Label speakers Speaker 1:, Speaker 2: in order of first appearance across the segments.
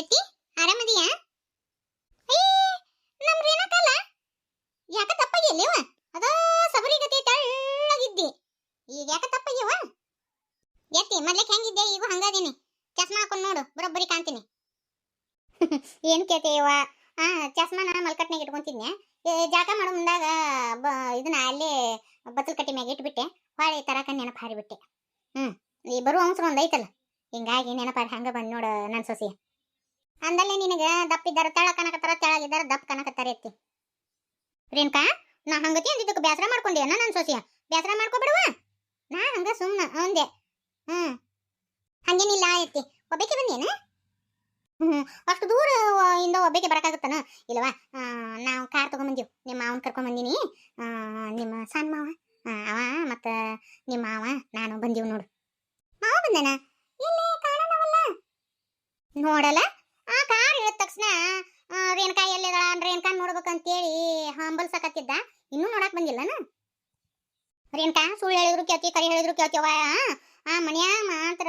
Speaker 1: ಎತ್ತಿ ಆರಾಮದಿಯಾ? ನಮ್ ರೇಣಕಲ್ಲ ಯಾಕ ತಪ್ಪಾಗಿಲ್ಲವ ಅದ ಸಬರಿಗತಿ ತೆಳ್ಳಗಿದ್ದಿ. ಈಗ ಯಾಕ ತಪ್ಪಾಗ್ಯವ ಎತ್ತಿ ಮೊದ್ಲಕ್ಕೆ ಹೆಂಗಿದ್ದೆ? ಈಗ ಹಂಗದೀನಿ. ಚಸ್ಮಾ ಹಾಕೊಂಡು ನೋಡು, ಬರೋಬ್ಬರಿ ಕಾಣ್ತೀನಿ. ಏನ್ ಕೇಳ್ತೇವ ಆ ನಾ ಮಲ್ಕಟ್ನಾಗ ಇಟ್ಕೊಂತಿದ್ನೆ ಜಾಗ ಮಾಡೋ ಮುಂದಾಗ ಇದನ್ನ ಅಲ್ಲೇ ಬತ್ತಲ್ ಕಟ್ಟಿ ಮ್ಯಾಗ ಇಟ್ಬಿಟ್ಟೆ. ಹೊಳೆ ತರಕ ನೆನಪು ಹಾರಿಬಿಟ್ಟೆ. ಹ್ಮ್, ಈ ಬರುವ ಅಂಶ ಒಂದ್ ಐತಲ್ಲ? ಹಿಂಗಾಗಿ ನೆನಪಾರಿ, ಹಂಗ ಬಂದು ನೋಡು ನನ್ನ ಸೊಸಿ ಅಂದಲ್ಲೇ ನಿನಗ ದಪ್ಪಿದ್ದಾರ ತೆಳ ಕನಕತ್ತಾರ ತೆಳಗಿದ್ದಾರ ದಪ್ಪ ಕನಕತ್ತಾರ ಎತ್ತಿ. ರೇಣುಕಾ ನಾ ಹಂಗತಿ ಅಂದಿದ್ದಕ್ಕೆ ಬ್ಯಾಸರ ಮಾಡ್ಕೊಂಡೇನ ನನ್ನ ಸೊಸಿಯ? ಬ್ಯಾಸರ ಮಾಡ್ಕೊಬಿಡುವ? ನಾ ಹಂಗ ಸುಮ್ಮನೆ ಅಂದೆ ಹ್ಮ್. ಹಂಗೇನಿಲ್ಲ ಎತ್ತಿ. ಒಬ್ಬಕ್ಕೆ ಬಂದೇನ? ಹ್ಮ್ ಅಷ್ಟು ದೂರ ಇಂದ ಒಬ್ಬಕ್ಕೆ ಬರಕಾಗುತ್ತಾನ? ಇಲ್ಲವಾ? ನಾವು ಕಾರ್ ತಗೊಂಬಂದೀವಿ. ನಿಮ್ಮ ಮಾವನ್ ಕರ್ಕೊಂಡ್ ಬಂದೀನಿ. ಆ, ನಿಮ್ಮ ಸಣ್ಣ ಮಾವ. ಅವ ಮತ್ತ ನಿಮ್ಮ ಮಾವ ನಾನು ಬಂದೀವಿ ನೋಡು. ಮಾವ ಬಂದನ? ಇಲ್ಲಿ ಕಾಣನವಲ್ಲ ನೋಡಲ್ಲ? ತಕ್ಷಣ ರೇಣುಕಾ ಎಲ್ಲಿದಾಳ ರೇಣುಕಾ ನೋಡ್ಬೇಕಂತೇಳಿ ಹಂಬಲ್ಸಕತ್ತಿದ್ದ ಇನ್ನೂ ನೋಡಕ್ ಬಂದಿಲ್ಲನ? ರೇಣುಕಾ ಸುಳ್ಳು ಹೇಳಿದ್ರು ಕೇಳ್ತಿ ಕರಿ ಹೇಳಿದ್ರು ಕೇಳ್ತೀವ ಆ ಮನ್ಯಾಗ ಮಾತ್ರ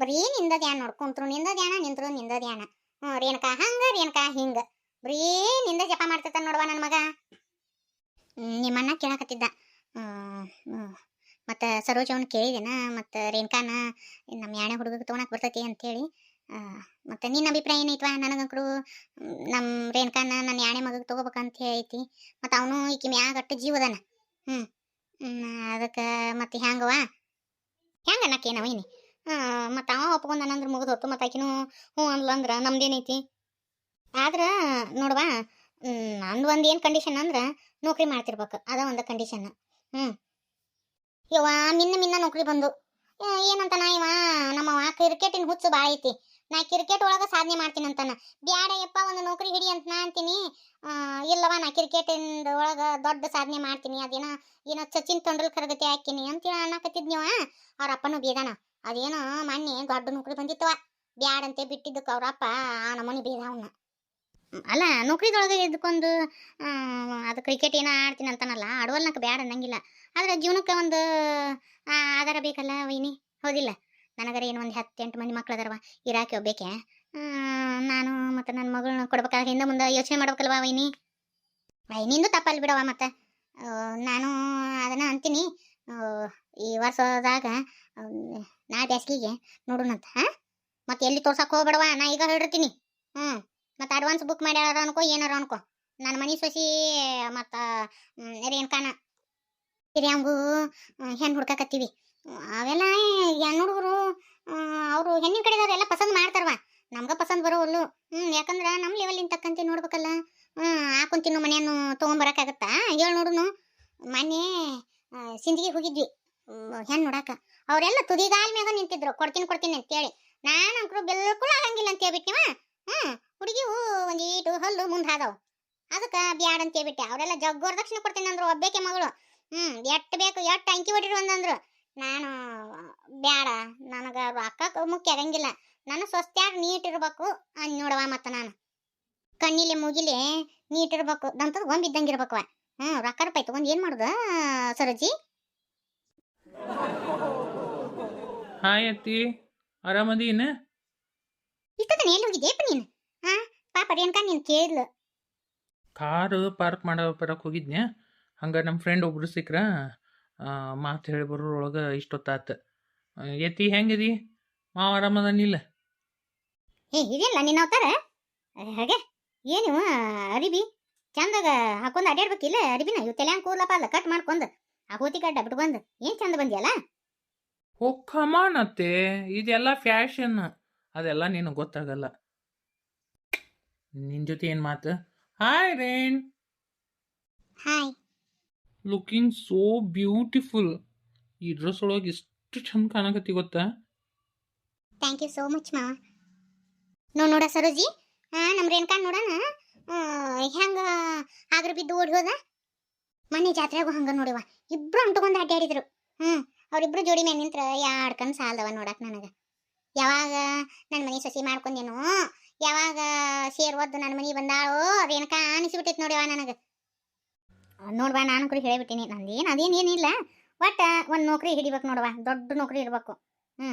Speaker 1: ಬರೀ ನಿಂದ ಧ್ಯಾನ ನೋಡ್ಕೊಂತ್ರು ನಿಂದ ಧ್ಯಾನ ನಿಂತ್ರು ನಿಂದ ಧ್ಯಾನ ಹ್ಞೂ ರೇಣುಕಾ ಹಂಗ ರೇಣುಕಾ ಹಿಂಗ. ಬರೀ ನಿಂದ ಜಪ ಮಾಡ್ತಿರ್ತಾನ ನೋಡುವ ನನ್ನ ಮಗ. ನಿಮ್ಮನ್ನ ಕೇಳಕತ್ತಿದ್ದ. ಮತ್ತು ಸರೋಜ ಅವ್ನು ಕೇಳಿದೆನ? ಮತ್ತು ರೇಣುಕಾನ ನಮ್ಮ ಯಾಣೆ ಹುಡುಗಕ್ಕೆ ತೊಗೊಳಕ್ ಬರ್ತೈತಿ ಅಂತೇಳಿ. ಮತ್ತು ನಿನ್ನ ಅಭಿಪ್ರಾಯ ಏನೈತ್ವಾ ನನಗಂಕರು ನಮ್ಮ ರೇಣುಕಾನ ನನ್ನ ಯಾಣೆ ಮಗಗೆ ತೊಗೋಬೇಕಂತ ಐತಿ. ಮತ್ತು ಅವನು ಈಕಿ ಮ್ಯಾಗ ಅಟ್ಟು ಜೀವದನ ಹ್ಞೂ ಅದಕ್ಕೆ ಮತ್ತು ಹ್ಯಾಂಗವ ಹೆಂಗ ಅನ್ನಕ್ಕೇನವ ಇನಿ ಮತ್ತು ಅವ ಒಪ್ಕೊಂಡನಂದ್ರೆ ಮುಗಿದು ಹೊತ್ತು ಮತ್ತು ಆಕಿನೂ ಹ್ಞೂ ಅಂದ್ಲಂದ್ರೆ ನಮ್ದೇನೈತಿ ಆದ್ರೆ ನೋಡುವ ನಂದು ಒಂದು ಏನು ಕಂಡೀಷನ್ ಅಂದ್ರೆ ನೌಕರಿ ಮಾಡ್ತಿರ್ಬೇಕು. ಅದ ಒಂದು ಕಂಡೀಷನ್ ಹ್ಞೂ ಯವ್ವ ಮಿನ್ನ ಮಿನ್ನ ನೌಕರಿ ಬಂದು. ಏನಂತ ನಾ ಇವ? ನಮ್ಮವ ಕ್ರಿಕೆಟಿನ ಹುಚ್ಚು ಭಾಳ ಐತಿ. ನಾ ಕ್ರಿಕೆಟ್ ಒಳಗೆ ಸಾಧನೆ ಮಾಡ್ತೀನಿ ಅಂತಾನ. ಬ್ಯಾಡ ಯಪ್ಪ ಒಂದು ನೌಕರಿ ಹಿಡಿ ಅಂತ ನಾ ಅಂತೀನಿ. ಇಲ್ಲವ ನಾ ಕ್ರಿಕೆಟಿಂದ ಒಳಗೆ ದೊಡ್ಡ ಸಾಧನೆ ಮಾಡ್ತೀನಿ. ಅದೇನೋ, ಏನೋ ಸಚಿನ್ ತೆಂಡೂಲ್ಕರ್ ಗತಿ ಹಾಕಿನಿ ಅಂತೇಳಿ ಅನ್ನಕತ್ತಿದ್ನಿವ. ಅವ್ರ ಅಪ್ಪನೂ ಬೇದಾನ. ಅದೇನೋ ಮೊನ್ನೆ ದೊಡ್ಡ ನೌಕರಿ ಬಂದಿತ್ತವ ಬ್ಯಾಡಂತೆ ಬಿಟ್ಟಿದ್ದಕ್ಕೆ ಅವ್ರಪ್ಪ ಆ ನಮೂನಿ ಬೇದ ಅವನ್ನ ಅಲ್ಲ, ನೌಕರಿದೊಳಗೆ ಇದ್ಕೊಂಡು ಅದು ಕ್ರಿಕೆಟ್ ಏನೋ ಆಡ್ತೀನಿ ಅಂತಾನಲ್ಲ ಆಡುವಲ್ಲ ನಂಗೆ ಬ್ಯಾಡ ಅನ್ನಂಗಿಲ್ಲ. ಆದ್ರೆ ಜೀವನಕ್ಕೆ ಒಂದು ಆಧಾರ ಬೇಕಲ್ಲ ವೈನಿ? ಹೌದಿಲ್ಲ? ನನಗರ ಏನು ಒಂದು ಹತ್ತು ಎಂಟು ಮಂದಿ ಮಕ್ಳು ಅದಾರವ ಇರಾಕೆ ಒಬ್ಬೇಕೆ ನಾನು ಮತ್ತು ನನ್ನ ಮಗಳನ್ನ ಕೊಡ್ಬೇಕಾದ್ರೆ ಹಿಂದೆ ಮುಂದೆ ಯೋಚನೆ ಮಾಡ್ಬೇಕಲ್ವ ವೈನಿ? ವೈನಿಂದು ತಪ್ಪಲ್ಲಿ ಬಿಡವ ಮತ್ತೆ. ನಾನು ಅದನ್ನ ಅಂತೀನಿ. ಈ ವರ್ಷದಾಗ ನಾ ಬ್ಯಾಸ್ಗಿಗೆ ನೋಡೋಣಂತ ಹಾಂ ಮತ್ತೆ ಎಲ್ಲಿ ತೋರ್ಸಕ್ಕೆ ಹೋಗ್ಬೇಡವ ನಾ ಈಗ ಹೇಳಿರ್ತೀನಿ ಹ್ಞೂ ಮತ್ತು ಅಡ್ವಾನ್ಸ್ ಬುಕ್ ಮಾಡ್ಯಾರ ಅನ್ಕೋ, ಏನಾರ ಅನ್ಕೋ. ನನ್ನ ಮನೆ ಸೊಸಿ, ಮತ್ತು ರೇಣುಕಾನ ಹಿರಿಯಂಗು ಹೆಣ್ಣು ಹುಡ್ಕಾಕತ್ತೀವಿ. ಅವೆಲ್ಲ ಹೆಣ್ಣು ಹುಡುಗರು ಅವರು ಹೆಣ್ಣಿನ ಕಡೆದವ್ರು ಎಲ್ಲ ಪಸಂದ್ ಮಾಡ್ತಾರವ ನಮ್ಗೆ ಪಸಂದ್ ಬರೋವಲ್ಲು ಹ್ಞೂ ಯಾಕಂದ್ರೆ ನಮ್ಮ ಲೆವೆಲಿನ ತಕ್ಕಂತೆ ನೋಡ್ಬೇಕಲ್ಲ. ಹ್ಞೂ ಹಾಕೊಂತಿನ್ನು ಮನೆಯನ್ನು ತೊಗೊಂಬರಕ್ಕಾಗತ್ತಾ ಹೇಳಿ ನೋಡುನು. ಮನೆ ಸಿಂದಗಿಗೆ ಹೋಗಿದ್ವಿ. ಹೆಣ್ಣು ನೋಡಾಕ. ಅವರೆಲ್ಲ ತುದಿಗಾಲ್ ಮ್ಯಾಗ ನಿಂತಿದ್ರು. ಕೊಡ್ತೀನಿ ಕೊಡ್ತೀನಿ ಅಂತೇಳಿ ನಾನು ಅಂಕರು ಬಿಲ್ಕುಲ್ ಆಗಂಗಿಲ್ಲ ಅಂತ ಹೇಳ್ಬಿಟ್ಟಿವ ಹ್ಞೂ ಹುಡುಗಿವು ಒಂದು ಈಟು ಹಲ್ಲು ಮುಂದೆ ಆದವು ಅದಕ್ಕೆ ಬ್ಯಾಡ ಅಂತ ಹೇಳ್ಬಿಟ್ಟೆ. ಅವರೆಲ್ಲ ಜಗ್ಗೋರ್ ದಕ್ಷಿಣ ಕೊಡ್ತೀನಿ ಅಂದ್ರು. ಒಬ್ಬೇಕೆ ಮಗಳು. ಹ್ಞೂ ಎಟ್ಟು ಬೇಕು ಎಟ್ಟು ಅಂಕಿ ಹೊಡಿರು ಅಂದಂದ್ರು ನಾನು ಬ್ಯಾಡ ನನಗೆ ರೊಕ್ಕ ಮುಖ್ಯ ಆಗಂಗಿಲ್ಲ. ನನ್ನ ಸ್ವಸ್ತ್ಯಾಗ ನೀಟ್ ಇರ್ಬೇಕು. ಅನ್ ನೋಡವ ಮತ್ತು ನಾನು. ಕಣ್ಣಿಲಿ ಮುಗಿಲಿ ನೀಟ್ ಇರ್ಬೇಕು. ದಂತದ ಗೊಂಬಿದ್ದಂಗೆ ಇರ್ಬೇಕು ಹ್ಞೂ ರೊಕ್ಕ ರೂಪಾಯಿ ತೊಗೊಂಡು ಏನು ಮಾಡುದ ಸರೋಜಿ?
Speaker 2: ಹಾಯ್ ಅತ್ತಿ ಆರಾಮದೀನ
Speaker 1: ಇಷ್ಟೊತ್ತನ ಎಲ್ಲಿ ಹೋಗಿದ್ದೇಪ್ಪ ನೀನು? ಹಾಂ ಪಾಪ ರೇಣುಕಾ ನೀನು ಕೇಳಿದ್ಲು.
Speaker 2: ಕಾರು ಪಾರ್ಕ್ ಮಾಡೋ ಬರೋಕೆ ಹೋಗಿದ್ನ್ಯಾ? ಹಂಗೆ ನಮ್ಮ ಫ್ರೆಂಡ್ ಒಬ್ರು ಸಿಕ್ರ. ಮಾತು ಹೇಳಿ ಬರೋರೊಳಗೆ ಇಷ್ಟೊತ್ತಾತ. ಎತ್ತಿ ಹೆಂಗದಿ? ಮಾವ ಆರಾಮದನಿಲ್ಲ
Speaker 1: ಏ ಇದಿಲ್ಲ ನಿನ್ನ ಅವತಾರ? ಹಾಗೆ? ಏನು ಅರಿಬಿ? ಚಂದಾಗ ಹಾಕೊಂಡು ಅಡ್ಯಾಡ್ಬೇಕಿಲ್ಲ ಅರಿಬಿನ? ಇವು ತಲೆ ಕೂದಲಪ್ಪ ಅಲ್ಲ ಕಟ್ ಮಾಡ್ಕೊಂಡು ಆ ಹೋತಿ ಕಡ್ಡ ಬಿಟ್ಟು ಬಂದು. ಏನು ಚಂದ ಬಂದಿಯಲ್ಲ?
Speaker 2: ಓ ಇದೆಲ್ಲ ಫ್ಯಾಷನ್. ಅದೆಲ್ಲ ನಿನಗೆ ಗೊತ್ತಾಗಲ್ಲ. ನಿನ್ನ ಜೊತೆ ಏನು ಮಾತು? ಹಾಯ್ ರೇಣ್.
Speaker 1: ಹಾಯ್.
Speaker 2: ಲುಕಿಂಗ್ ಸೋ ಬ್ಯೂಟಿಫುಲ್ ಈ ಡ್ರೆಸ್ ಒಳಗೆ ಎಷ್ಟು ಚಂದ ಕಾಣಕತ್ತಿ ಗೊತ್ತಾ?
Speaker 1: ಥ್ಯಾಂಕ್ ಯು ಸೋ ಮಚ್ ಮಾ ನೋ, ನೋಡ ಸರೋಜಿ. ಹಾ ನಮ್ಮ ರೇಣುಕಾ ನೋಡೋಣ. ಹೆಂಗ ಆಗ್ರ ಬಿದ್ದು ಓಡಿ ಹೋದ? ಮನೆ ಜಾತ್ರೆಗೂ ಹಂಗ ನೋಡಿವ ಇಬ್ರು ಅಂಟುಕೊಂಡು ಅಡ್ಡಾಡಿದ್ರು ಹ್ಮ್, ಅವ್ರಿಬ್ರು ಜೋಡಿ ಮೇಲೆ ನಿಂತ್ರ ಯಾಡ್ಕಂಡ್ ಸಾಲದವ ನೋಡಕ್ ನನಗ. ಯಾವಾಗ ನನ್ನ ಮನೆ ಸಸಿ ಮಾಡ್ಕೊಂಡೇನೋ, ಯಾವಾಗ ಸೇರ್ ಒದ್ದು ನನ್ನ ಮನೆ ಬಂದಾಳೋ, ರೇಣುಕಾ ಅನಿಸ್ಬಿಟ್ಟೈತಿ ನೋಡಿವ ನನಗ. ನೋಡ್ವಾ ನಾನು ಕೂಡ ಹೇಳಿಬಿಟ್ಟಿನಿ. ನಂದೇನು ಅದೇನು ಏನಿಲ್ಲ ಒಟ್ಟು ಒಂದು ನೌಕರಿ ಹಿಡಿಬೇಕು ನೋಡುವ ದೊಡ್ಡ ನೌಕರಿ ಇರಬೇಕು. ಹ್ಞೂ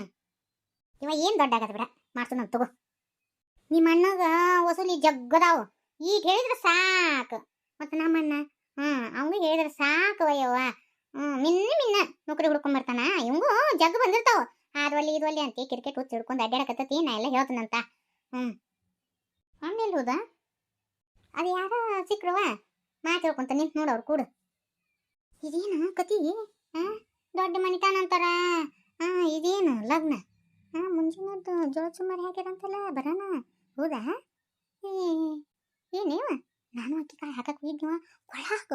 Speaker 1: ಇವ ಏನು ದೊಡ್ಡ ಆಗದ ಬಿಡ. ನಾನು ತಗೋ. ನಿಮ್ಮ ಅಣ್ಣಗ ವಸೂಲಿ ಜಗ್ಗದಾವು. ಈಗ ಹೇಳಿದ್ರೆ ಸಾಕು. ಮತ್ತು ನಮ್ಮ ಅಣ್ಣ ಹ್ಞೂ ಅವನಿಗೆ ಹೇಳಿದ್ರೆ ಸಾಕು ಅಯ್ಯವ್ವ ಹ್ಞೂ ಮಿನ್ನ ಮಿನ್ನ ನೌಕರಿ ಹುಡ್ಕೊಂಡ್ ಬರ್ತಾನ. ಇವಂಗೂ ಜಗ್ ಬಂದಿರ್ತಾವ. ಆದ್ವಲ್ಲಿ ಇದವಲ್ಲಿ ಅಂತ ಕ್ರಿಕೆಟ್ ಹುಚ್ಚ ಹಿಡ್ಕೊಂಡು ಅಡ್ಡಾಡಕತ್ತತಿ ನಾ ಎಲ್ಲ ಹೇಳ್ತಾನಂತ. ಹ್ಞೂ ಹಣ್ಣೆಲ್ಲಿ ಹೋದ? ಅದು ಯಾರ ಸಿಕ್ರವ ಮಾತು ಹೇಳ್ಕೊಂತ ನಿಂತು ನೋಡು ಅವ್ರು ಕೂಡ. ಇದೇನು ಕತಿ? ದೊಡ್ಡ ಮನಿತಾನ ಅಂತಾರ? ಹಾ ಇದೇನು ಲಗ್ನ? ಹಾ ಮುಂಜಾನದ್ದು ಜೋಳ ಸುಮಾರು ಹಾಕ್ಯಾರಂತಲ್ಲ ಬರೋಣ ಹೌದಾ? ಏನೇವ? ನಾನು ಅಕ್ಕಿ ಕಾಳು ಹಾಕಕ್ ಹೋಗಿದ್ವ ಒಳಗ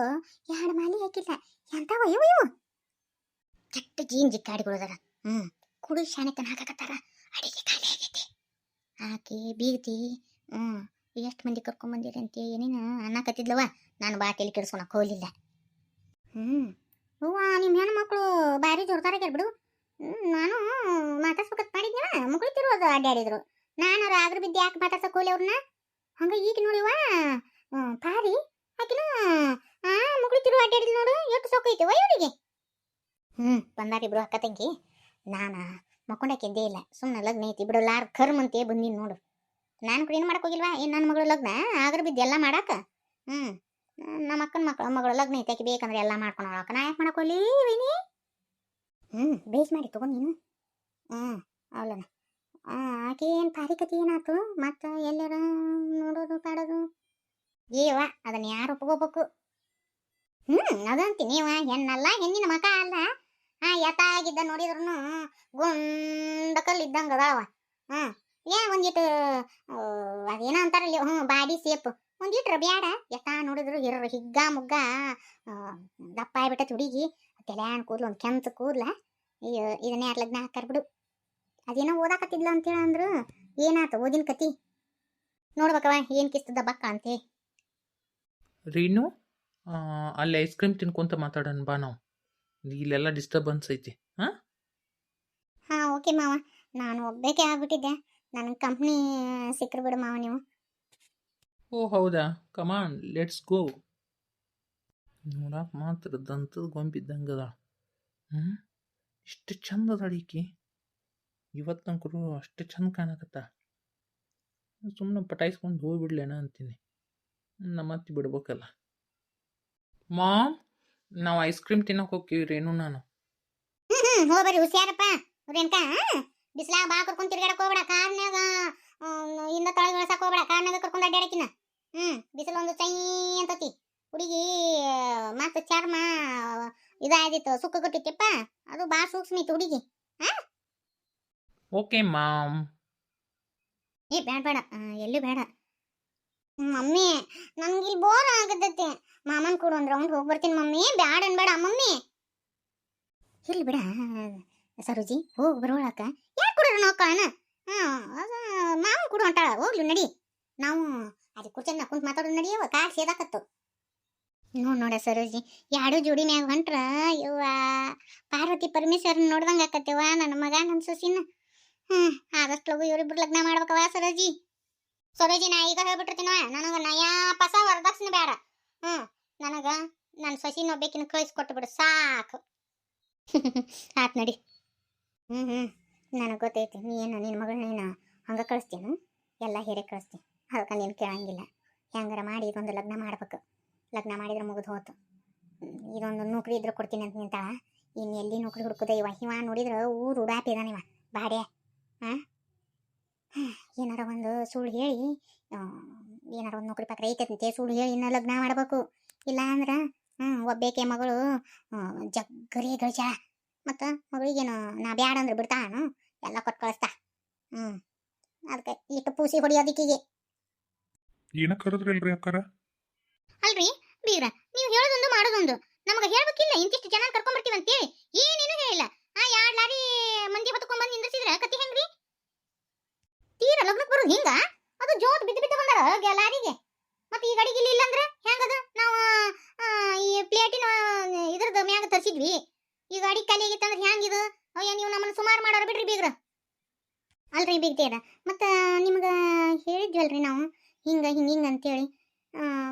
Speaker 1: ಎರಡು ಮಾಲಿ ಹಾಕಿಲ್ಲ. ಎಂತಾವ ಇವು ಇವು. ಕೆಟ್ಟ ಜೀನ್ ಜಿಕ್ಕಾಡಿಗಳದಾರ ಹ್ಮ್. ಕುಡು ಶಾಣೆತನ ಹಾಕಕತ್ತಾರ. ಅಡಿಗೆ ಖಾಲಿ ಆಗೈತಿ. ಹಾಕಿ ಬೀಗತಿ, ಹ್ಮ್, ಎಷ್ಟು ಮಂದಿ ಕರ್ಕೊಂಡ್ ಬಂದಿರಿ ಏನೇನ ಏನೇನು ಅನ್ನಕತ್ತಿದ್ಲವ? ನಾನು ಬಾ ತಲೆ ಕೆಡಿಸ್ಕೊಳಕ್ ಹೋಗ್ಲಿಲ್ಲ. ಹ್ಞೂ ಹೂವ ನಿಮ್ಮ ಮಕ್ಕಳು ಭಾರಿ ಜೋರ್ದಾರಾಗ್ಯಾರ ಬಿಡು. ನಾನು ಮಾತಾಡ್ಸ್ಬೇಕಂತ ಮಾಡಿದ್ನ ಮುಗುಳ್ತಿರೋದು ಅಡ್ಡಾಡಿದ್ರು ನಾನು ರಾದ್ರ ಬಿದ್ದು ಯಾಕೆ ಮಾತಾಡ್ಸಕ್ ಹೋಗ್ಲಿ ಅವ್ರನ್ನ? ಹಂಗ ಈಗ ನೋಡಿವ ಭಾರಿ. ಆಕಿನ ಆ ಮುಗುಳ್ತಿರೋ ಅಡ್ಡಾಡಿದ್ ನೋಡು ಎಷ್ಟು ಸೊಕ್ಕೈತಿ ಇವರಿಗೆ? ಹ್ಞೂ ಬಂದಾರಿಬ್ರು ಅಕ್ಕ ತಂಗಿ. ನಾನು ಮಕ್ಕೊಂಡಾಕಿದ್ದೇ ಇಲ್ಲ. ಸುಮ್ಮನೆ ಲಗ್ನ ಐತಿ ಬಿಡು ಲಾರ್ ಕರ್ಮ್ ಅಂತೇ ಬಂದೀನಿ ನೋಡು. ನಾನು ಕೂಡ ಏನು ಮಾಡಕ್ ಹೋಗಿಲ್ವಾ? ಏನು ನನ್ನ ಮಗಳು ಲಗ್ನ? ಆಗ್ರ ಬಿದ್ದು ಎಲ್ಲ ಮಾಡಾಕ? ಹ್ಮ್. ನಮ್ಮ ಅಕ್ಕನ ಮಕ್ಕಳು ಮಗಳು ಲಗ್ನ ಐತೆ ಬೇಕಂದ್ರೆ ಎಲ್ಲ ಮಾಡ್ಕೊಂಡು ಹೋಗಕ್ಕ ನಾ ಯಾಕೆ ಮಾಡಕ್ ವಿನಿ? ಹ್ಞೂ ಬೇಸ್ ಮಾಡಿ, ತಗೋ ನೀನು. ಹ್ಮ್ ಅವಳನ ಆಕೆ ಏನು ಪಾರಿಕತಿ ಏನಾಯ್ತು ಮತ್ತು ಎಲ್ಲರೂ ನೋಡೋದು, ಪಾಡೋದು? ಏವ ಅದನ್ನ ಯಾರು ಒಪ್ಕೋಬೇಕು? ಹ್ಞೂ ಅದಂತೀನಿ ನೀವ, ಹೆಣ್ಣಲ್ಲ, ಹೆಣ್ಣಿನ ಮಕ ಅಲ್ಲ. ಆ ಯತಾಗಿದ್ದ ನೋಡಿದ್ರು ಗುಂಡಕಲ್ ಇದ್ದಂಗ ಅದಾವ ಹ್ಞೂ ಏ ಒಂದಿಟ್ಟು ಅದೇನ ಅಂತಾರಲ್ಲ ಹ್ಞೂ ಬಾಡಿ ಸೇಪ್ ಒಂದಿಟ್ರ ಬ್ಯಾಡ. ಯತಾ ನೋಡಿದ್ರು ಹಿರ ಹಿಗ್ಗ ಮುಗ್ಗ ದಪ್ಪ ಆಗ್ಬಿಟ್ಟತ್ ಹುಡುಗಿ ತೆಲ್ಯಾನ್ ಕೂದ್ಲು ಒಂದು ಕೆಂಪು ಕೂದ್ಲ. ಅಯ್ಯೋ ಇದನ್ನೇ ಯಾರು ಲಗ್ನ ಬಿಡು. ಅದೇನೋ ಓದಾಕತ್ತಿದ್ಲ ಅಂತೇಳಿ ಅಂದ್ರು. ಏನಾತ ಓದಿನ ಕತಿ? ನೋಡ್ಬೇಕವ ಏನ್ ಕಿಸ್ತದ ಬಕ್ಕ ಅಂತೆ
Speaker 2: ರೀನು ಅಲ್ಲಿ ಐಸ್ ಕ್ರೀಮ್ ತಿನ್ಕೊಂತ ಮಾತಾಡೋಣ ಬಾ ನಾವು. ಇಲ್ಲೆಲ್ಲ ಡಿಸ್ಟರ್ಬೆನ್ಸ್ ಐತಿ ಹಾಂ
Speaker 1: ಹಾ ಓಕೆ ಮಾವ. ನಾನು ಒಬ್ಬೇಕೆ ಆಗ್ಬಿಟ್ಟಿದ್ದೆ. ನನ್ನ ಕಂಪ್ನಿ ಸಿಕ್ಕರು ಬಿಡು ಮಾವ ನೀವು.
Speaker 2: ಓ, ಹೌದಾ? ಕಮಾನ್ ಲೆಟ್ಸ್ ಗೋ ನೋಡಕ್ಕೆ ಮಾತ್ರ ದಂತದ ಗೊಂಬಿದ್ದಂಗದ. ಹ್ಞೂ ಇಷ್ಟು ಚಂದ ಅದ ಈಕಿ ಇವತ್ತು ನಂಕರು ಅಷ್ಟು ಚಂದ ಕಾಣಕತ್ತ. ಸುಮ್ಮನೆ ಪಟಾಯಿಸ್ಕೊಂಡು ಹೋಗಿಬಿಡ್ಲೇನ ಅಂತೀನಿ. ನಮ್ಮ ಅತ್ತಿ ಬಿಡ್ಬೇಕಲ್ಲ. ಮಾಮ್, ನಾವು ಐಸ್ ಕ್ರೀಮ್ ತಿನ್ನೋಕೆ ಹೋಗ್ತೀವಿ ರೇನು ನಾನು.
Speaker 1: ಹೋಗ್ಬರಿ ಹುಷಾರಪ್ಪ. ಬಿಸ್ಲಾಗ ಬಾ ಕರ್ಕೊಂಡು ತಿರ್ಗಾಡಕ್ ಹೋಗ್ಬೇಡ ಇಂದ ತಳಗ ಸಾಕೋಬೇಡ ಹೋಗ್ಬೇಡ. ಕರ್ಕೊಂಡು ಅಡ್ಡಾಡಕಿನ ಹ್ಮ್ ಬಿಸಿಲು ಒಂದು ಚೈ ಅಂತತಿ. ಹುಡುಗಿ ಮತ್ತ ಚರ್ಮ ಇದಾದಿತ್ತು ಸುಕ್ಕ ಕೊಟ್ಟಿತ್ತಪ್ಪ ಅದು ಬಾ ಸೂಕ್ಷ್ಮ ಹುಡುಗಿ. ಹುಡುಗಿ
Speaker 2: ಓಕೆ ಮಾಮ್
Speaker 1: ಏ ಬೇಡ ಬೇಡ ಆ, ಎಲ್ಲೂ ಬೇಡ ಮಮ್ಮಿ ನನ್ಗಿಲ್ ಬೋರ್ ಆಗತೈತಿ ಮಾಮನ್ ಕೊಡು ಒಂದ್ ರೌಂಡ್ ಹೋಗಿ ಬರ್ತೀನಿ ಮಮ್ಮಿ. ಬ್ಯಾಡ ಅನ್ಬೇಡ ಮಮ್ಮಿ. ಇರ್ಲಿ ಬಿಡ. ಸರೋಜಿ ಹೋಗಿ ಬರೋಳಕ್ಕ. ಯಾಕೆ ಕೊಡೋಣ ನಾವು ಕಾಣ ಮಾವನ್ ಕೂಡ ಹೊಂಟಾಳ. ಹೋಗ್ಲಿ ನಡಿ. ನಾವು ಅಲ್ಲಿ ಕುರ್ಚನ್ನ ಕುಂತ್ ಮಾತಾಡೋದು ನಡಿಯವ ಕಾರ್ ಸೇದಾಕತ್ತು. ನೋಡ್ ನೋಡ ಸರೋಜಿ ಎರಡು ಜೋಡಿ ಮ್ಯಾಗ ಹೊಂಟ್ರ? ಇವ್ವ ಪಾರ್ವತಿ ಪರಮೇಶ್ವರನ ನೋಡ್ದಂಗ ಆಕತ್ತೇವ ನನ್ನ ಮಗ ನನ್ನ ಸೊಸಿನ. ಹ್ಮ್, ಆದಷ್ಟು ಲಗು ಇವರಿಬ್ರು ಲಗ್ನ ಮಾಡ್ಬೇಕವ ಸರೋಜಿ. ಸರೋಜಿ, ನಾ ಈಗ ಹೇಳ್ಬಿಟ್ಟಿರ್ತೀನವ ನನಗ ನಯಾ ಪಸ ವರದಕ್ಷಿಣೆ ಬೇಡ ಹ್ಮ್, ನನಗ ನನ್ನ ಸೊಸಿನ ಒಬ್ಬೇಕಿನ ಕಳಿಸ್ಕೊಟ್ಟು ಬಿಡು, ಸಾಕು. ಆತ್ ನಡಿ. ಹ್ಮ್ ಹ್ಮ್, ನನಗೆ ಗೊತ್ತೈತಿ, ನೀ ಏನು ನಿನ್ನ ಮಗಳನ್ನ ನೀನು? ಹಂಗ ಕಳಿಸ್ತೀನಿ ಎಲ್ಲ ಹೇರೆ ಕಳಿಸ್ತೀನಿ. ಅದಕ್ಕೆ ನೀನು ಕೇಳಂಗಿಲ್ಲ. ಹೆಂಗಾರ ಮಾಡಿ ಇದೊಂದು ಲಗ್ನ ಮಾಡ್ಬೇಕು. ಲಗ್ನ ಮಾಡಿದ್ರೆ ಮುಗಿದು ಹೋತು. ಇದೊಂದು ನೌಕರಿ ಇದ್ರೆ ಕೊಡ್ತೀನಿ ಅಂತ ನಿಂತಾಳ. ಇನ್ನು ಎಲ್ಲಿ ನೌಕರಿ ಹುಡುಕುದ? ಇವ ಇವ ನೋಡಿದ್ರೆ ಊರು ಉಡಾಪಿ ಇದಾನಿವ ಬಾಡ್ಯ. ಹಾಂ ಏನಾರ ಒಂದು ಸುಳ್ಳು ಹೇಳಿ ಏನಾರ ಒಂದು ನೌಕರಿ ಪಾತ್ರ ಐತಂತೆ ಸುಳ್ಳು ಹೇಳಿ ಇನ್ನ ಲಗ್ನ ಮಾಡಬೇಕು. ಇಲ್ಲ ಅಂದ್ರೆ ಹ್ಞೂ ಒಬ್ಬೇಕೆ ಮಗಳು ಜಗ್ಗರಿ ಗಳಿಸ್ಯಾಳ. ಮತ್ತು ಮಗಳಿಗೇನು, ನಾ ಬ್ಯಾಡ ಅಂದ್ರೆ ಬಿಡ್ತಾನು ಎಲ್ಲ ಕೊಟ್ಟು ಕಳಿಸ್ತಾ. ಹ್ಞೂ ಅದಕ್ಕೆ ಇಟ್ಟು ಪೂಸಿ ಹೊಡಿಯೋದಿಕ್ಕಿಗೆ
Speaker 3: ಏನ ಕರೆದ್ರಲ್ರಿ ಅಕ್ಕಾರ?
Speaker 1: ಅಲ್ರಿ ಬೀಗ್ರ ನೀವು ಹೇಳೋದೊಂದು ಮಾಡೋದೊಂದು. ನಮಗೆ ಹೇಳ್ಬೇಕಿಲ್ಲ ಇಂತಿಷ್ಟು ಜನ ಅಂತ ಅಂತೇಳಿ ಏನೇನು ಹೇಳಿಲ್ಲ. ಆ ಯಾರ್ ಲಾರಿ ಮಂದಿ ಹೊತ್ಕೊಂಡ್ ಬಂದು ನಿಂದ್ರಿಸಿದ್ರ ಕತಿ ಹೆಂಗ್ರಿ? ತೀರ ಲಗ್ನಕ್ಕೆ ಬರೋದು ಹಿಂಗ? ಅದು ಜೋತ್ ಬಿದ್ದು ಬಿದ್ದು ಬಂದಾರ ಲಾರಿಗೆ. ಮತ್ತೆ ಈ ಗಾಡಿಗೆ ಇಲ್ಲಿ ಇಲ್ಲಂದ್ರೆ ಹೆಂಗದ? ನಾವು ಈ ಪ್ಲೇಟಿನ ಇದ್ರದ್ದು ಮ್ಯಾಗ ತರಿಸಿದ್ವಿ. ಈ ಗಾಡಿ ಖಾಲಿ ಆಗಿತ್ತು ಅಂದ್ರೆ ಹೆಂಗಿದು? ಅಯ್ಯ ನೀವು ನಮ್ಮನ್ನ ಸುಮಾರು ಮಾಡೋರು ಬಿಡ್ರಿ ಬೀಗ್ರ. ಅಲ್ರಿ ಬಿಗ್ದಿ ಅದ. ಮತ್ತು ನಿಮ್ಗೆ ಹೇಳಿದ್ವಲ್ರಿ ನಾವು, ಹಿಂಗೆ ಹಿಂಗೆ ಹಿಂಗೆ ಅಂತೇಳಿ.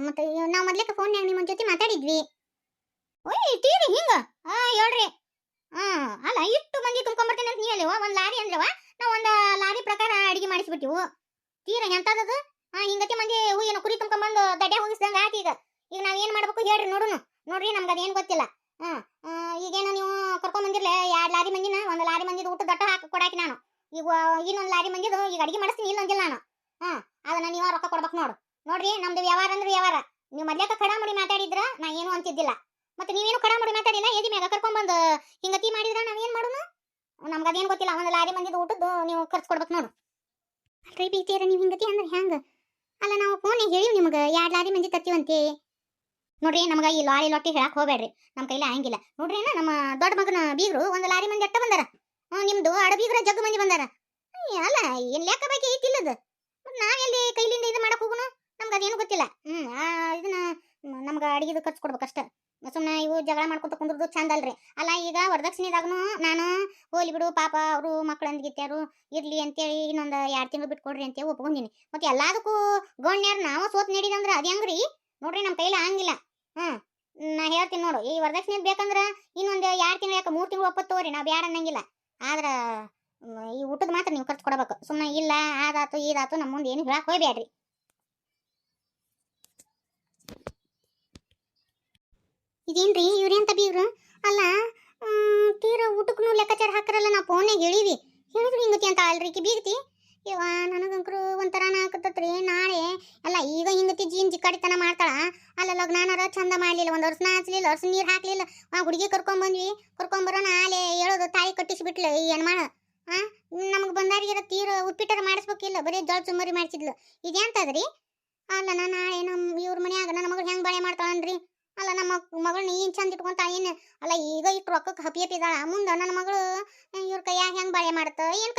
Speaker 1: ಮತ್ತು ನಾವು ಮೊದ್ಲೇಕ ಫೋನ್ಯಾಗ ನಿಮ್ಮ ಜೊತೆ ಮಾತಾಡಿದ್ವಿ. ಓಯ್ ತೀರಿ ಹಿಂಗೆ? ಆ, ಹೇಳ್ರಿ. ಹಾಂ ಅಲ್ಲ, ಇಷ್ಟು ಮಂದಿ ತುಂಬ್ಕೊಂಬರ್ತೀನಿ ಅಂತ ನೀವಲ್ಲಿವ ಒಂದು ಲಾರಿ ಅಂದ್ರವ? ನಾವು ಒಂದು ಲಾರಿ ಪ್ರಕಾರ ಅಡಿಗೆ ಮಾಡಿಸ್ಬಿಟ್ಟಿವು. ತೀರ ಎಂಥದ್ದು ಹಾಂ ಹಿಂಗತಿ ಮಂದಿ ಹೂ ಏನೋ ಕುರಿ ತುಂಬ್ಕೊಂಬಂದು ದಡ್ಡೆ ಹೋಗಿಸ್ದಂಗೆ ಆಯ್ತು ಈಗ. ಈಗ ನಾವು ಏನು ಮಾಡ್ಬೇಕು ಹೇಳ್ರಿ ನೋಡುನು. ನೋಡ್ರಿ ನಮ್ಗೆ ಅದೇನು ಗೊತ್ತಿಲ್ಲ. ಹಾಂ ಈಗೇನು ನೀವು ಕರ್ಕೊಂಡ್ ಎರಡು ಎರಡ್ ಲಾರಿ ಮಂದಿನ, ಒಂದು ಲಾರಿ ಮಂದಿದ ಊಟ ದಟ್ಟ ಹಾಕಿ ಕೊಡಾಕಿ ನಾನು. ಈಗ ಇನ್ನೊಂದು ಲಾರಿ ಮಂದಿದು, ಈಗ ಅಡಿಗೆ ಮಾಡಿಸ್ತೀನಿ, ಇಲ್ಲ ಅಂದಿಲ್ಲ ನಾನು. ಹಾ ಅದನ್ನ ನೀವ ರೊಕ್ಕ ಕೊಡ್ಬೇಕು ನೋಡು. ನೋಡ್ರಿ, ನಮ್ದು ವ್ಯವಹಾರ ಅಂದ್ರೆ ವ್ಯವಹಾರ. ನೀವು ಮೊದ್ಲೇಕ ಕಡಾಮುಡಿ ಮಾತಾಡಿದ್ರ, ನಾ ಏನು ಅಂತಿದ್ದಿಲ್ಲ. ಮತ್ತೆ ನೀವೇನು ಕಡಾಮುಡಿ ಮಾತಾಡಿಲ್ಲ, ಎದಿ ಮ್ಯಾಗ ಕರ್ಕೊಂಡ್ಬಂದು ಹಿಂಗತಿ ಮಾಡಿದ್ರ ನಾವೇನ್ ಮಾಡೋಣ ನಮ್ಗೆ ಅದೇನು ಗೊತ್ತಿಲ್ಲ, ಒಂದ್ ಲಾರಿ ಮಂದಿದು ಊಟದ್ದು ನೀವು ಖರ್ಚು ಕೊಡ್ಬೇಕು ನೋಡು. ಅಲ್ರಿ ಬೀತಿಯರ ನೀವು ಹಿಂಗತಿ ಅಂದ್ರೆ ಹೆಂಗ? ಅಲ್ಲ, ನಾವು ಫೋನ್ ಹೇಳಿವ್ ನಿಮ್ಗೆ ಎರಡು ಲಾರಿ ಮಂದಿ ತತ್ತೀವಂತೆ? ನೋಡ್ರಿ, ನಮ್ಗ ಈ ಲಾರಿ ಲೊಟ್ಟಿ ಹೇಳಕ್ ಹೋಗ್ಬೇಡ್ರಿ. ನಮ್ಮ ಕೈಲಿ ಆಗಂಗಿಲ್ಲ ನೋಡ್ರಿ ನಮ್ಮ ದೊಡ್ಡ ಮಗನ ಬೀಗರು ಒಂದ್ ಲಾರಿ ಮಂದಿ ಅಟ್ಟ ಬಂದಾರ. ನಿಮ್ದು ಅಡಬೀಗ್ರ ಜಗ್ ಮಂದಿ ಬಂದಾರ. ಅಲ್ಲ ಏನ್ ಲೆಕ್ಕ ಬಾಕಿ ಐತಿಲ್ಲದ ನಾವೆಲ್ಲಿ ಕೈಲಿಂದ ಇದು ಮಾಡಕ್ ಹೋಗುನು? ನಮ್ಗೆ ಅದೇನು ಗೊತ್ತಿಲ್ಲ. ಹ್ಮ್ ಇದನ್ನ ನಮ್ಗ ಅಡಿಗೆದು ಖರ್ಚು ಕೊಡ್ಬೇಕಷ್ಟ. ಸುಮ್ಮನೆ ಇವು ಜಗಳ ಮಾಡ್ಕೊತ ಕುಂದ್ರದು ಚಂದ ಅಲ್ರಿ. ಅಲ್ಲ, ಈಗ ವರದಕ್ಷಿಣೆದಾಗನು ನಾನು ಹೋಲಿ ಬಿಡು, ಪಾಪ ಅವರು ಮಕ್ಳು ಅಂದ್ಗಿತ್ಯಾರು ಇರ್ಲಿ ಅಂತೇಳಿ ಇನ್ನೊಂದು ಎರಡು ತಿಂಗಳು ಬಿಟ್ಟು ಕೊಡ್ರಿ ಅಂತೇಳಿ ಒಪ್ಕೊಂಡಿನಿ. ಮತ್ತೆ ಎಲ್ಲದಕ್ಕೂ ಗೋಣ್ಯಾರು ನಾವು ಸೋತ್ ನೀಡಿದಂದ್ರೆ ಅದ್ ಹೆಂಗ್ರಿ? ನೋಡ್ರಿ ನಮ್ಮ ಕೈಲಿ ಆಗಂಗಿಲ್ಲ ಹ್ಮ್, ನಾ ಹೇಳ್ತೀನಿ ನೋಡು, ಈ ವರದಕ್ಷಿಣೆ ಬೇಕಂದ್ರ ಇನ್ನೊಂದು ಎರಡು ತಿಂಗಳು ಯಾಕೆ ಮೂರು ತಿಂಗಳು ಒಪ್ಪತ್ತು ತಗೋರಿ, ನಾವು ಬ್ಯಾಡ ಅನ್ನಂಗಿಲ್ಲ. ಆದ್ರ ಈ ಊಟದ ಮಾತ್ರ ನೀವು ಖರ್ಚು ಕೊಡಬೇಕು. ಸುಮ್ಮನೆ ಇಲ್ಲ, ಅದಾತು, ಇದಾತು ನಮ್ಮ ಮುಂದೆ ಏನು ಹೇಳಕ್ಕೆ ಹೋಗ್ಬೇಡ್ರಿ. ಇದೇನ್ರಿ, ಇವ್ರೆಂತ ಬೀಗ್ರು ಅಲ್ಲ ತೀರಾ ಊಟಕ್ಕೂ ಲೆಕ್ಕಾಚಾರ ಹಾಕರಲ್ಲ ನಾವು ಫೋನ್ಯಾಗ ಹೇಳಿವಿ. ಹೇಳಿದ್ರು ಹಿಂಗತಿ ಅಂತ ಅಲ್ರಿ ಬೀಗ್ತಿ? ಇವ ನನಗಂಕರು ಒಂಥರ ನಾಕತ್ತತ್ರಿ ನಾಳೆ ಅಲ್ಲ ಈಗ ಹಿಂಗತಿ ಜೀನ್ ಜಿಕ್ಕಾಡಿತನ ಮಾಡ್ತಾಳ. ಅಲ್ಲ ಲಗ್ನಾನರ ಚಂದ ಮಾಡ್ಲಿಲ್ಲ. ಒಂದ್ ವರ್ಷ ಹಚ್ಲಿಲ್ಲ ವರ್ಷ ನೀರ್ ಹಾಕ್ಲಿಲ್ಲ. ಆ ಹುಡುಗಿ ಕರ್ಕೊಂಡ್ ಬಂದ್ವಿ. ಕರ್ಕೊಂಡ್ ಬರೋಣ ಆಲೆ ಹೇಳೋದು ತಾಯಿ ಕಟ್ಟಿಸ್ಬಿಟ್ಲು. ಈ ಮಾಡ? ಆ? ನಮಗೆ ಬಂದಾರಿಗಿರ ತೀರ ಉಪ್ಪಿಟ್ಟರ ಮಾಡಿಸ್ಬೇಕಿಲ್ಲ. ಬರೀ ಜೋಳ ಚುಮ್ಮರಿ ಮಾಡಿಸಿದ್ಲು. ಇದೇಂತದ್ರಿ ಅಲ್ಲ ನಾ ನಾಳೆ ನಮ್ಮ ಇವ್ರ ಮನ್ಯಾಗ ನನ್ನ ಮಗಳು ಹೆಂಗ್ ಬಾಳೆ ಮಾಡ್ತಾಳನ್ರಿ ಅಲ್ಲ ನಮ್ಮ ಮಗಳನ್ನ ಏನ್ ಚಂದ ಇಟ್ಕೊಂತ ಏನ್? ಅಲ್ಲ ಈಗ ಇಟ್ಟು ರೊಕ್ಕಕ್ಕೆ ಹಪಿ ಹಪಿದಾಳ ಮುಂದೆ ನನ್ನ ಮಗಳು ಇವ್ರ ಕೈಯಾಗ ಹೆಂಗ್ ಬಾಳೆ ಮಾಡ್ತ? ಏನ್